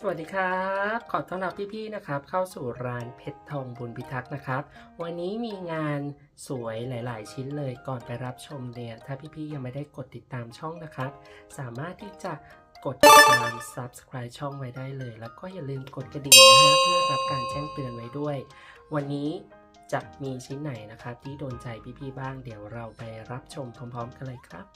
สวัสดีครับ ขอต้อนรับพี่ๆนะครับ เข้าสู่ร้านเพชรทองบุญพิทักษ์นะครับ วันนี้มีงานสวยหลาย ๆ ชิ้นเลยก่อนไปรับชมเนี่ยถ้าพี่ๆยังไม่ได้กดติดตามช่องนะครับ สามารถที่จะกดติดตาม subscribe ช่องไว้ได้เลย แล้วก็อย่าลืมกดกระดิ่งนะฮะเพื่อรับการแจ้งเตือนไว้ด้วย วันนี้จะมีชิ้นไหนนะครับ ที่โดนใจพี่ๆบ้างเดี๋ยวเราไปรับชมพร้อม ๆ กันเลยครับ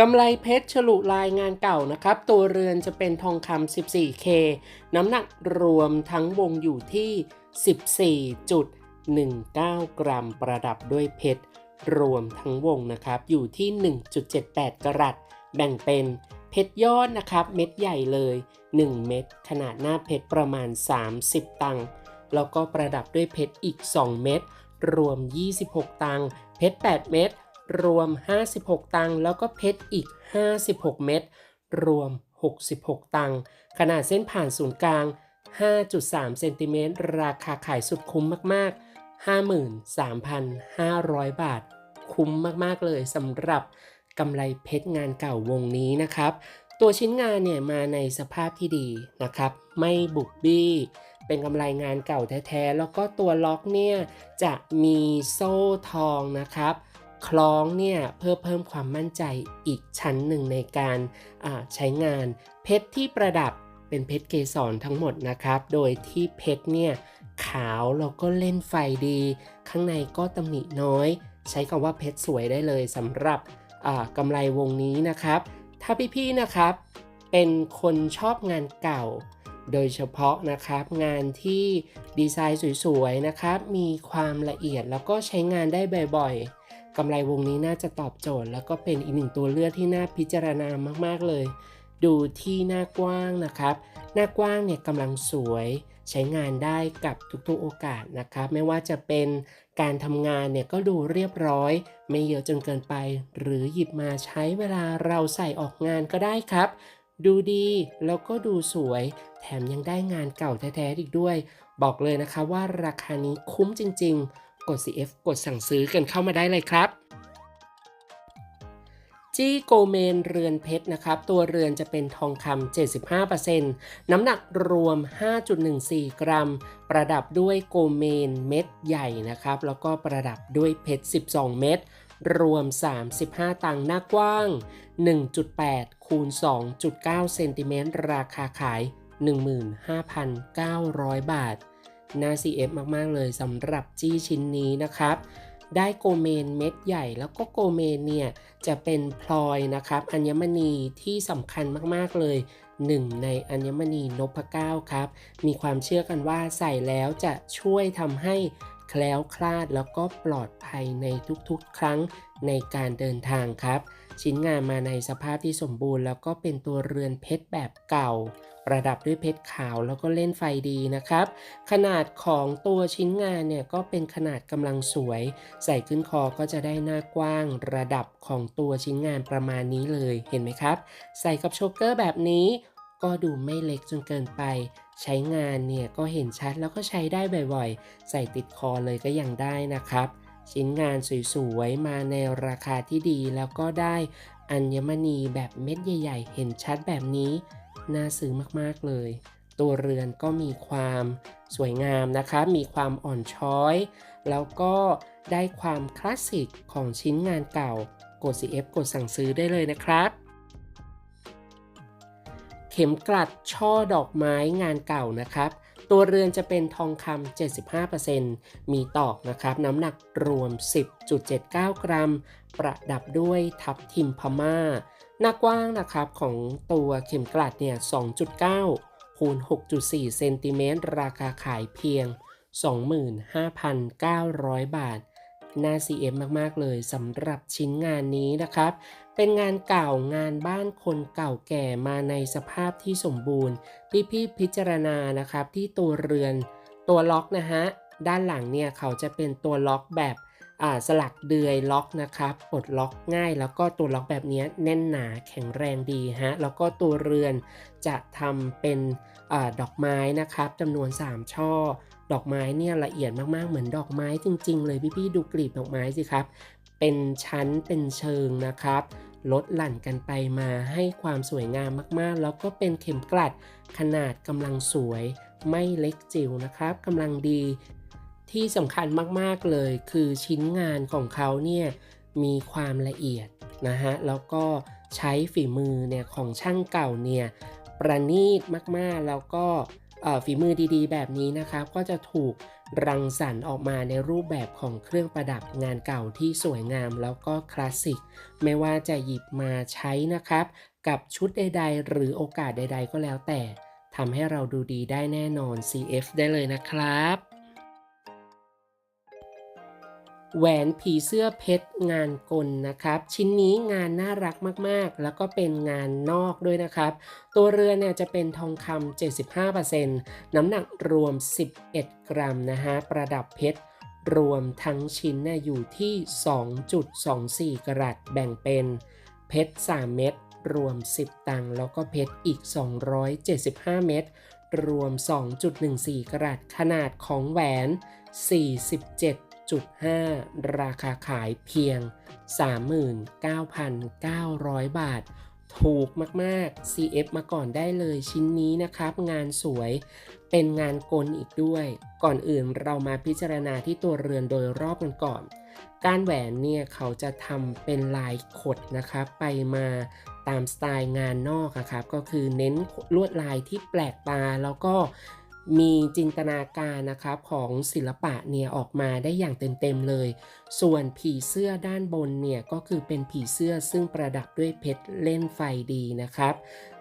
กำไรเพชรฉลุลายงานเก่านะครับ ตัวเรือนจะเป็นทองคำ 14K น้ำหนักรวมทั้งวงอยู่ที่ 14.19 กรัม ประดับด้วยเพชรรวมทั้งวงนะครับ อยู่ที่ 1.78 กรัตแบ่งเป็นเพชรยอดนะครับ เม็ดใหญ่เลย 1 เม็ดขนาดหน้าเพชรประมาณ 30 ตังค์แล้วก็ประดับด้วยเพชรอีก 2 เม็ดรวม 26 ตังค์เพชร 8 เม็ด รวม 56 ตังค์แล้วก็เพชรอีก 56 เม็ดรวม 66 ตังค์ขนาดเส้นผ่านศูนย์กลาง 5.3 เซนติเมตรราคาขายสุดคุ้มมาก ๆ 53,500 บาท คุ้มมาก ๆ เลยสำหรับกำไรเพชรงานเก่าวงนี้นะครับ ตัวชิ้นงานเนี่ยมาในสภาพที่ดีนะครับ ไม่บุบบี้เป็นกำไรงานเก่าแท้ ๆ แล้วก็ตัวล็อกเนี่ยจะมีโซ่ทองนะครับ คล้องเนี่ยเพื่อเพิ่มความมั่นใจอีกชั้นหนึ่งในการใช้งาน เพชรที่ประดับเป็นเพชรเกสรทั้งหมดนะครับ โดยที่เพชรเนี่ยขาวแล้วก็เล่นไฟดี ข้างในก็ตำหนิน้อย ใช้คำว่าเพชรสวยได้เลยสำหรับกำไรวงนี้นะครับ ถ้าพี่ๆนะครับ เป็นคนชอบงานเก่า โดยเฉพาะนะครับงานที่ดีไซน์สวยๆนะครับ มีความละเอียดแล้วก็ใช้งานได้บ่อยๆ กำไรวงนี้น่าจะตอบโจทย์ แล้วก็เป็นอีกหนึ่งตัวเลือกที่น่าพิจารณามากๆเลย ดูที่หน้ากว้างนะครับ หน้ากว้างเนี่ยกำลังสวยใช้งานได้กับทุกๆโอกาสนะครับ ไม่ว่าจะเป็นการทำงานเนี่ยก็ดูเรียบร้อย ไม่เยอะจนเกินไป หรือหยิบมาใช้เวลาเราใส่ออกงานก็ได้ครับ ดูดีแล้วก็ดูสวย แถมยังได้งานเก่าแท้ๆอีกด้วย บอกเลยนะคะว่าราคานี้คุ้มจริง ๆ กด CF กดสั่งซื้อกันเข้ามาได้เลยครับจี้โกเมนเรือนเพชรนะครับ ตัวเรือนจะเป็นทองคำ 75%น้ำหนักรวม 5.14 กรัม ประดับด้วยโกเมนเม็ดใหญ่นะครับ แล้วก็ประดับด้วยเพชร 12 เม็ด รวม 35 ตังค์หน้ากว้าง 1.8 คูณ 2.9 เซนติเมตร ราคาขาย 15,900 บาท น่า CF มากๆเลยสำหรับจี้ชิ้นนี้นะครับ ได้โกเมนเม็ดใหญ่แล้วก็โกเมนเนี่ย จะเป็นพลอยนะครับอัญมณีที่สำคัญมากๆเลยหนึ่งในอัญมณีนพเก้าครับ มีความเชื่อกันว่าใส่แล้วจะช่วยทำให้แคล้วคลาดแล้วก็ปลอดภัยในทุกๆ ครั้งในการเดินทางครับ ชิ้นงานมาในสภาพที่สมบูรณ์ แล้วก็เป็นตัวเรือนเพชรแบบเก่า ประดับด้วยเพชรขาวแล้วก็เล่นไฟดีนะครับ ขนาดของตัวชิ้นงานเนี่ยก็เป็นขนาดกำลังสวย ใส่ขึ้นคอก็จะได้หน้ากว้าง ระดับของตัวชิ้นงานประมาณนี้เลยเห็นไหมครับ ใส่กับโชกเกอร์แบบนี้ก็ดูไม่เล็กจนเกินไป ใช้งานเนี่ยก็เห็นชัดแล้วก็ใช้ได้บ่อยๆ ใส่ติดคอเลยก็ยังได้นะครับ ชิ้นงานสวยๆ มาในราคาที่ดีแล้วก็ได้อัญมณีแบบเม็ดใหญ่ ๆ เห็นชัดแบบนี้ น่าซื้อมากๆเลย ตัวเรือนก็มีความสวยงามนะคะ มีความอ่อนช้อย แล้วก็ได้ความคลาสสิกของชิ้นงานเก่า กด CF กดสั่งซื้อได้เลยนะครับ เข็มกลัดช่อดอกไม้งานเก่านะครับตัวเรือนจะเป็นทองคำ 75%มีตอกนะครับ น้ำหนักรวม 10.79 กรัม ประดับด้วยทับทิมพม่า หน้ากว้างนะครับของตัวเข็มกลัดเนี่ย 2.9 คูณ 6.4 เซนติเมตรราคาขายเพียง 25,900 บาทน่า CF มาก ๆ เลยสำหรับชิ้นงานนี้นะครับ เป็นงานเก่างานบ้านคนเก่าแก่มาในสภาพที่สมบูรณ์พี่ๆพิจารณานะครับที่ตัวเรือนตัวล็อกนะฮะ ด้านหลังเนี่ยเขาจะเป็นตัวล็อกแบบ สลักเดือยล็อกนะครับปลดล็อกง่าย แล้วก็ตัวล็อกแบบนี้แน่นหนาแข็งแรงดีฮะแล้วก็ตัวเรือนจะทำเป็นอดอกไม้นะครับจำนวน 3 ช่อ ดอกไม้เนี่ยละเอียดมากๆเหมือนดอกไม้จริง ๆ เลยพี่ๆดูกลีบดอกไม้สิครับ เป็นชั้นเป็นเชิงนะครับลดหลั่นกันไปมาให้ความสวยงามมากๆ แล้วก็เป็นเข็มกลัดขนาดกำลังสวยไม่เล็กจิ๋วนะครับกำลังดี ที่สำคัญมากๆเลยคือชิ้นงานของเขาเนี่ยมีความละเอียดนะฮะแล้วก็ใช้ฝีมือเนี่ยของช่างเก่าเนี่ยประณีตมากๆแล้วก็ฝีมือดีๆ แบบนี้นะครับ ก็จะถูกรังสรรค์ออกมาในรูปแบบของเครื่องประดับงานเก่าที่สวยงามแล้วก็คลาสสิก ไม่ว่าจะหยิบมาใช้นะครับ กับชุดใดๆ หรือโอกาสใดๆ ก็แล้วแต่ทำให้เราดูดีได้แน่นอน CF ได้เลยนะครับ แหวนผีเสื้อเพชรงานกลนะครับ ชิ้นนี้งานน่ารักมากๆ แล้วก็เป็นงานนอกด้วยนะครับ ตัวเรือเนี่ยจะเป็นทองคำ75%น้ำหนักรวม 11 กรัมนะฮะประดับเพชรรวมทั้งชิ้นเนี่ยอยู่ที่ 2.24 กรัตแบ่งเป็นเพชร 3 เม็ดรวม 10 ตังค์แล้วก็เพชรอีก 275 เม็ดรวม 2.14 กรัตขนาดของแหวน 47 6.5ราคาขายเพียง 39,900 บาท ถูกมากๆ CF มาก่อนได้เลยชิ้นนี้นะครับ งานสวยเป็นงานกลอีกด้วย ก่อนอื่นเรามาพิจารณาที่ตัวเรือนโดยรอบกันก่อน การแหวนเนี่ยเขาจะทำเป็นลายขดนะครับ ไปมาตามสไตล์งานนอกครับ ก็คือเน้นลวดลายที่แปลกตาแล้วก็ มีจินตนาการนะครับของศิลปะเนี่ยออกมาได้อย่างเต็มๆเลย ส่วนผีเสื้อด้านบนเนี่ยก็คือเป็นผีเสื้อซึ่งประดับด้วยเพชรเล่นไฟดีนะครับ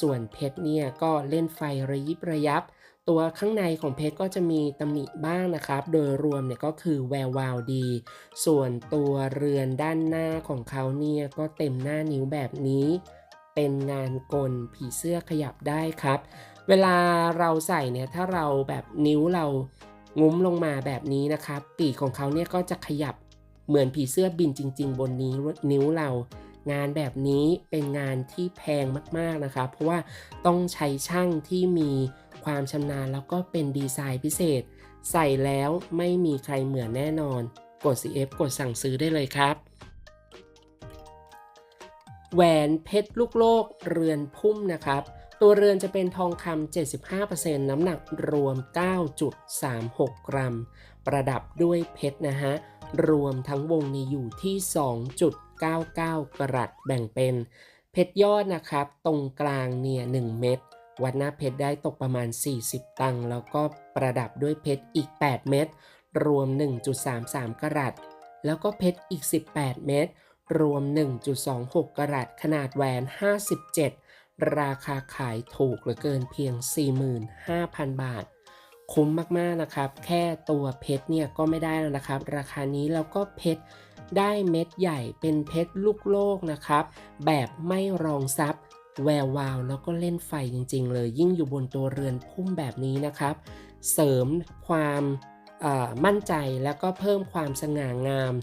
ส่วนเพชรเนี่ยก็เล่นไฟระยิบระยับ ตัวข้างในของเพชรก็จะมีตำหนิบ้างนะครับ โดยรวมเนี่ยก็คือแวววาวดี ส่วนตัวเรือนด้านหน้าของเขาเนี่ยก็เต็มหน้านิ้วแบบนี้ เป็นงานกลผีเสื้อขยับได้ครับ เวลาเราใส่เนี่ยถ้าเราแบบนิ้วเรางุ้มลงมาแบบนี้นะครับ ปีกของเขาเนี่ยก็จะขยับเหมือนผีเสื้อบินจริง ๆ บนนี้นิ้วเรา งานแบบนี้เป็นงานที่แพงมากๆนะครับ เพราะว่าต้องใช้ช่างที่มีความชำนาญแล้วก็เป็นดีไซน์พิเศษ ใส่แล้วไม่มีใครเหมือนแน่นอน กด CF กดสั่งซื้อได้เลยครับแหวนเพชรลูกโลกเรือนพุ่มนะครับ ตัวเรือนจะเป็นทองคำ 75%น้ำหนักรวม 9.36 กรัม ประดับด้วยเพชรนะฮะ รวมทั้งวงนี้อยู่ที่ 2.99 กรัตแบ่งเป็น เพชรยอดนะครับ ตรงกลางเนี่ย 1 เม็ด วัดหน้าเพชรได้ตกประมาณ 40 ตังค์ แล้วก็ประดับด้วยเพชรอีก 8 เม็ด รวม 1.33 กรัตแล้วก็เพชรอีก 18 เม็ด รวม 1.26 กรัตขนาดแหวน 57 ราคาขายถูกเหลือเกินเพียง 45,000 บาท คุ้มมากๆนะครับ แค่ตัวเพชรเนี่ยก็ไม่ได้แล้วนะครับ ราคานี้แล้วก็เพชรได้เม็ดใหญ่เป็นเพชรลูกโลกนะครับ แบบไม่รองซับแวววาวแล้วก็เล่นไฟจริง ๆ เลย ยิ่งอยู่บนตัวเรือนพุ่มแบบนี้นะครับ เสริมความมั่นใจแล้วก็เพิ่มความสง่างาม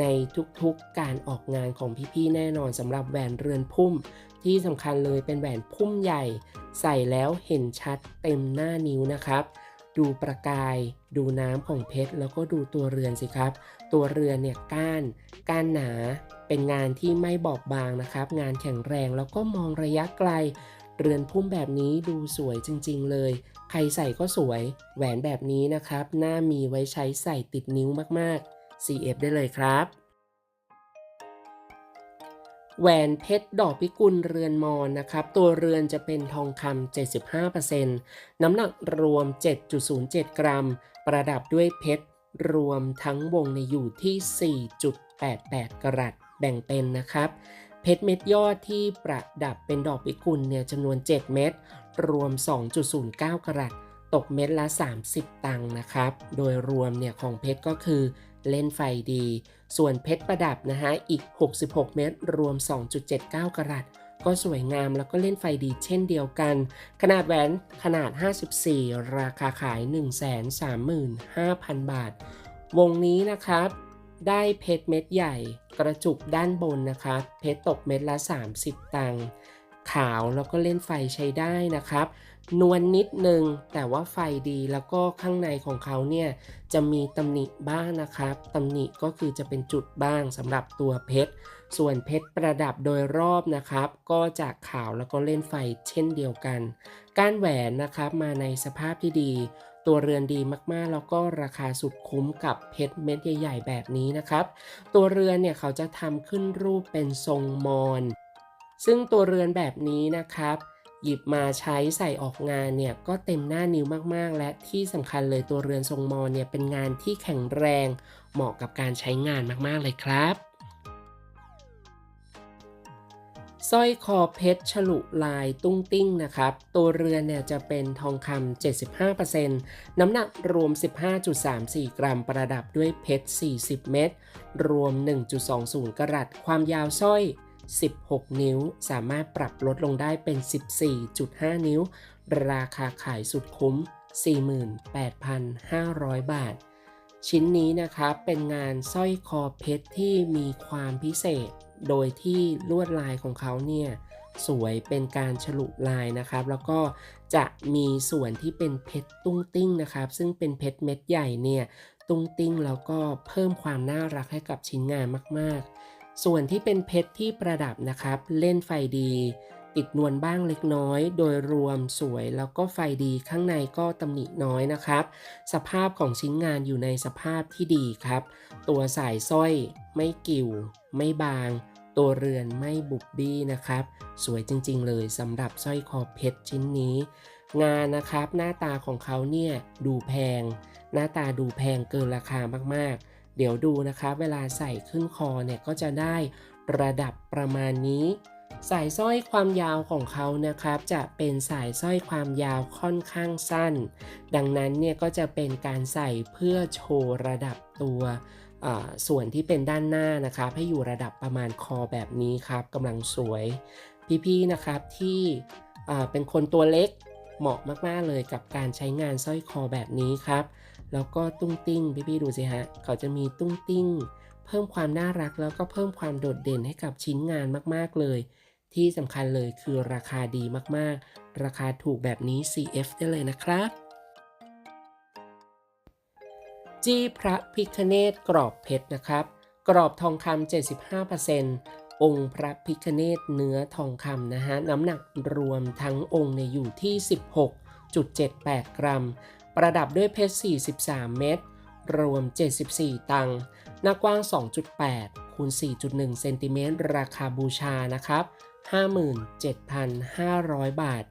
ในทุกๆการออกงานของพี่ๆแน่นอนสำหรับแหวนเรือนพุ่ม ที่สำคัญเลยเป็นแหวนพุ่มใหญ่ ใส่แล้วเห็นชัดเต็มหน้านิ้วนะครับ ดูประกาย ดูน้ำของเพชร แล้วก็ดูตัวเรือนสิครับ ตัวเรือนเนี่ยก้าน ก้านหนา เป็นงานที่ไม่บอบบางนะครับ งานแข็งแรงแล้วก็มองระยะไกล เรือนพุ่มแบบนี้ดูสวยจริง ๆ เลย ใครใส่ก็สวย แหวนแบบนี้นะครับน่ามีไว้ใช้ใส่ติดนิ้วมากๆ CF ได้เลยครับ แหวนเพชรดอกพิกุลเรือนมอนนะครับ ตัวเรือนจะเป็นทองคำ75%น้ำหนักรวม 7.07 กรัม ประดับด้วยเพชรรวมทั้งวงในอยู่ที่ 4.88 กรัตแบ่งเป็นนะครับ เพชรเม็ดยอดที่ประดับเป็นดอกพิกุลเนี่ยจำนวน 7 เม็ดรวม 2.09 กรัต ตกเม็ดละ 30 ตังค์นะครับ โดยรวมเนี่ยของเพชรก็คือเล่นไฟดี ส่วนเพชรประดับนะฮะอีก 66 เม็ดรวม 2.79 กรัตก็สวยงามแล้วก็เล่นไฟดีเช่นเดียวกัน ขนาดแหวนขนาด 54 ราคาขาย 135,000 บาท วงนี้นะครับ ได้เพชรเม็ดใหญ่ กระจุกด้านบนนะครับ เพชรตกเม็ดละ 30 ตังค์ขาวแล้วก็เล่นไฟใช้ได้นะครับ นวลนิดนึง แต่ว่าไฟดีแล้วก็ข้างในของเขาเนี่ยจะมีตำหนิบ้างนะครับตำหนิก็คือจะเป็นจุดบ้างสำหรับตัวเพชร ส่วนเพชรประดับโดยรอบนะครับ ก็จะขาวแล้วก็เล่นไฟเช่นเดียวกันก้านแหวนนะครับมาในสภาพที่ดี ตัวเรือนดีมากๆ แล้วก็ราคาสุดคุ้มกับเพชรเม็ดใหญ่ๆแบบนี้นะครับ ตัวเรือนเนี่ยเขาจะทำขึ้นรูปเป็นทรงมอน ซึ่งตัวเรือนแบบนี้นะครับ หยิบมาใช้ใส่ออกงานเนี่ยก็เต็มหน้านิ้วมากๆ และที่สำคัญเลยตัวเรือนทรงมอเนี่ยเป็นงานที่แข็งแรงเหมาะกับการใช้งานมากๆเลยครับสร้อยคอเพชรฉลุลายตุ้งติ้งนะครับ ตัวเรือนเนี่ยจะเป็นทองคำ 75%น้ำหนักรวม 15.34 กรัมประดับด้วยเพชร 40 เม็ดรวม 1.20 กรัตความยาวสร้อย 16 นิ้ว สามารถปรับลดลงได้เป็น 14.5 นิ้ว ราคาขายสุดคุ้ม 48,500 บาท ชิ้นนี้นะครับเป็นงานสร้อยคอเพชรที่มีความพิเศษ โดยที่ลวดลายของเขาเนี่ยสวยเป็นการฉลุลายนะครับ แล้วก็จะมีส่วนที่เป็นเพชรตุ้งติ้งนะครับ ซึ่งเป็นเพชรเม็ดใหญ่เนี่ยตุ้งติ้งแล้วก็เพิ่มความน่ารักให้กับชิ้นงานมากๆ ส่วนที่เป็นเพชรที่ประดับนะครับ เล่นไฟดี ติดนวลบ้างเล็กน้อย โดยรวมสวยแล้วก็ไฟดีข้างในก็ตำหนิน้อยนะครับ สภาพของชิ้นงานอยู่ในสภาพที่ดีครับ ตัวสายสร้อย ไม่กิ่ว ไม่บาง ตัวเรือนไม่บุบบี้นะครับ สวยจริงๆ เลยสำหรับสร้อยคอเพชรชิ้นนี้ งานนะครับหน้าตาของเขาเนี่ยดูแพง หน้าตาดูแพงเกินราคามากๆ เดี๋ยวดูนะครับเวลาใส่ขึ้นคอเนี่ยก็จะได้ระดับประมาณนี้ สายสร้อยความยาวของเขานะครับ จะเป็นสายสร้อยความยาวค่อนข้างสั้น ดังนั้นเนี่ยก็จะเป็นการใส่เพื่อโชว์ระดับตัวส่วนที่เป็นด้านหน้านะครับ ให้อยู่ระดับประมาณคอแบบนี้ครับกำลังสวย พี่ๆนะครับที่เป็นคนตัวเล็กเหมาะมากๆเลยกับการใช้งานสร้อยคอแบบนี้ครับ แล้วก็ตุ้งติ้งพี่ๆดูสิฮะเขาจะมีตุ้งติ้ง เพิ่มความน่ารักแล้วก็เพิ่มความโดดเด่นให้กับชิ้นงานมากๆเลย ที่สำคัญเลยคือราคาดีมากๆ ราคาถูกแบบนี้ CF ได้เลยนะครับจี้พระพิคเนตกรอบเพชรนะครับ กรอบทองคำ75%องค์พระพิคเนตเนื้อทองคำนะฮะ น้ำหนักรวมทั้งองค์เนี่ยอยู่ที่ 16.78 กรัม ประดับด้วยเพชร 43 เม็ด รวม 74 ตังค์หน้ากว้าง 2.8 คูณ 4.1 เซนติเมตร ราคาบูชานะครับ 57,500 บาท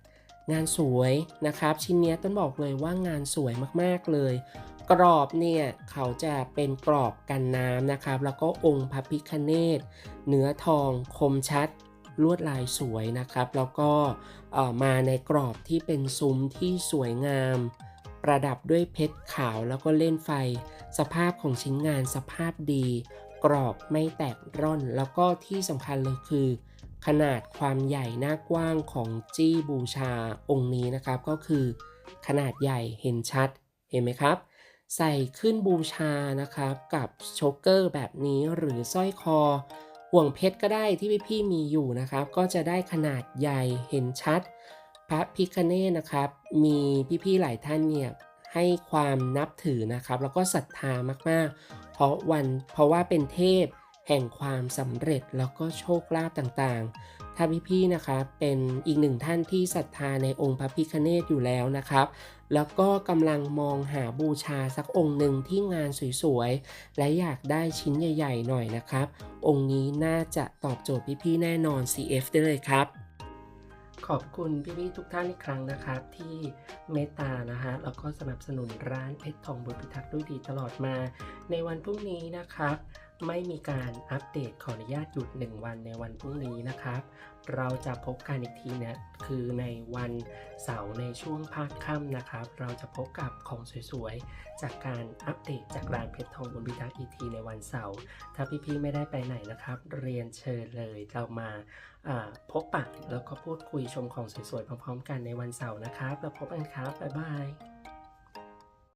งานสวยนะครับ ชิ้นนี้ต้นบอกเลยว่างานสวยมากๆเลย กรอบเนี่ยเขาจะเป็นกรอบกันน้ำนะครับ แล้วก็องค์พระพิคเนตเนื้อทองคมชัดลวดลายสวยนะครับ แล้วก็มาในกรอบที่เป็นซุ้มที่สวยงาม ประดับด้วยเพชรขาวแล้วก็เล่นไฟ สภาพของชิ้นงานสภาพดี กรอบไม่แตกร่อน แล้วก็ที่สำคัญเลยคือ ขนาดความใหญ่หน้ากว้างของจี้บูชาองค์นี้นะครับ ก็คือ ขนาดใหญ่เห็นชัดเห็นไหมครับ ใส่ขึ้นบูชานะครับกับโชกเกอร์แบบนี้หรือสร้อยคอห่วงเพชรก็ได้ที่พี่ๆมีอยู่นะครับ ก็จะได้ขนาดใหญ่เห็นชัด พระพิคเนตนะครับ มีพี่ๆหลายท่านเนี่ยให้ความนับถือนะครับ แล้วก็ศรัทธามากๆ เพราะวันเพราะว่าเป็นเทพแห่งความสำเร็จแล้วก็โชคลาภต่างๆ ถ้าพี่ๆนะครับเป็นอีกหนึ่งท่านที่ศรัทธาในองค์พระพิคเนตอยู่แล้วนะครับ แล้วก็กำลังมองหาบูชาสักองค์หนึ่งที่งานสวยๆ และอยากได้ชิ้นใหญ่ๆหน่อยนะครับ องค์นี้น่าจะตอบโจทย์พี่ๆแน่นอน CF ได้เลยครับ ขอบคุณพี่ๆทุกท่านอีกครั้งนะครับ ที่เมตตานะฮะแล้วก็สนับสนุนร้านเพชรทองบุญพิทักษ์ด้วยดีตลอดมา ในวันพรุ่งนี้นะครับ ไม่มีการอัปเดตขออนุญาตหยุด 1 วันในวันพรุ่งนี้นะครับ เราจะพบกันอีกทีเนี่ยคือในวันเสาร์ในช่วงภาคค่ำนะครับ เราจะพบกับของสวยๆ จากการอัปเดตจากร้านเพชรทองบุญพิทักษ์อีกทีในวันเสาร์ถ้าพี่ๆไม่ได้ไปไหนนะครับ เรียนเชิญเลยเรามาพบปะแล้วก็พูดคุยชมของสวยๆพร้อมๆ กันในวันเสาร์นะครับ แล้วพบกันครับบ๊ายบาย